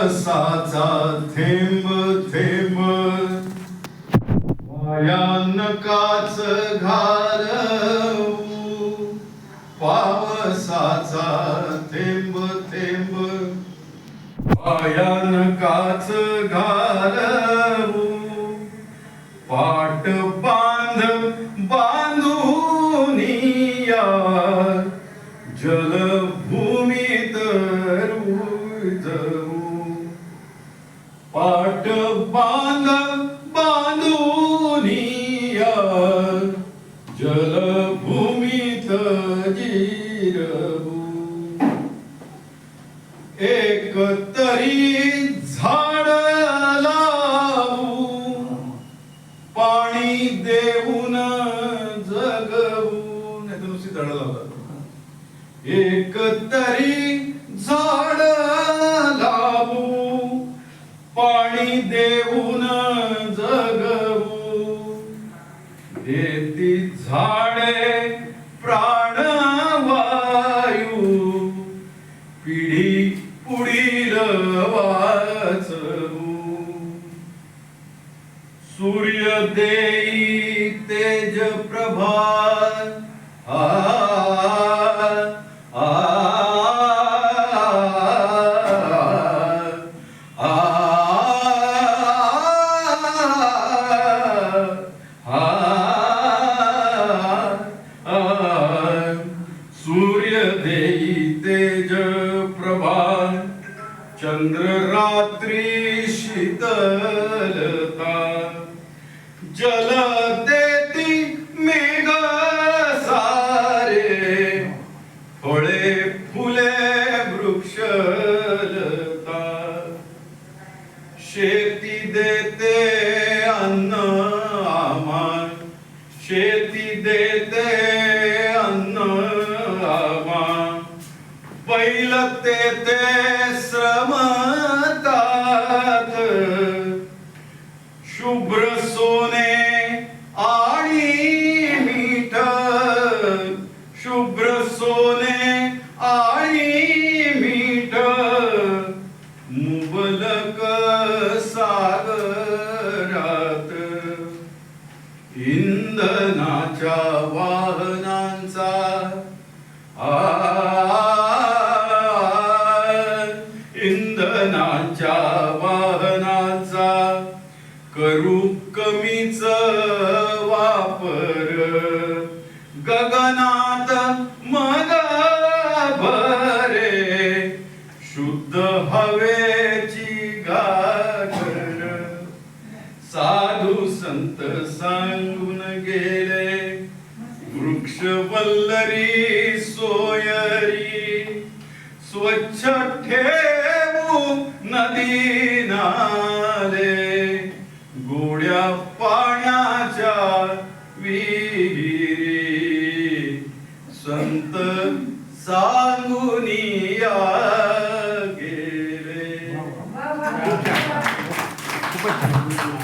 पावसाचा थेंब थेंब. भयानकाच घार पावसाचा थेंब थेंब. भयानकाच घालवू पाट बांध बांधून या. जलभूमीत रुजवू. जिरवू एक तरी झाड लावू. पाणी देऊन जगवू. नाही नुसती झाड लावतात. एक तरी झाड लावू. पाणी देऊन जगवू. देती झाडे प्राण पुढील वाचू सूर्य देई तेज प्रभात आ आ आ सूर्य देई तेज प्रभा चंद्र रात्री शीतलता जल देती मेघ सारे फळे फुले वृक्षलता. शेती देते अन्न आमान शेती देते अन्न आमान पहिलं ते वाहनाच्या वाहनांचा. आ इंधनाच्या वाहनाचा. करू कमीच वापर. गगनात मग भरे. शुद्ध हवेची गागर. साधू संत सांग वृक्षवल्लरी सोयरी स्वच्छ ठेवू नदी नाले गोड्या पाण्याच्या विहिरी. संत सांगुनी या गेले. खूपच छान.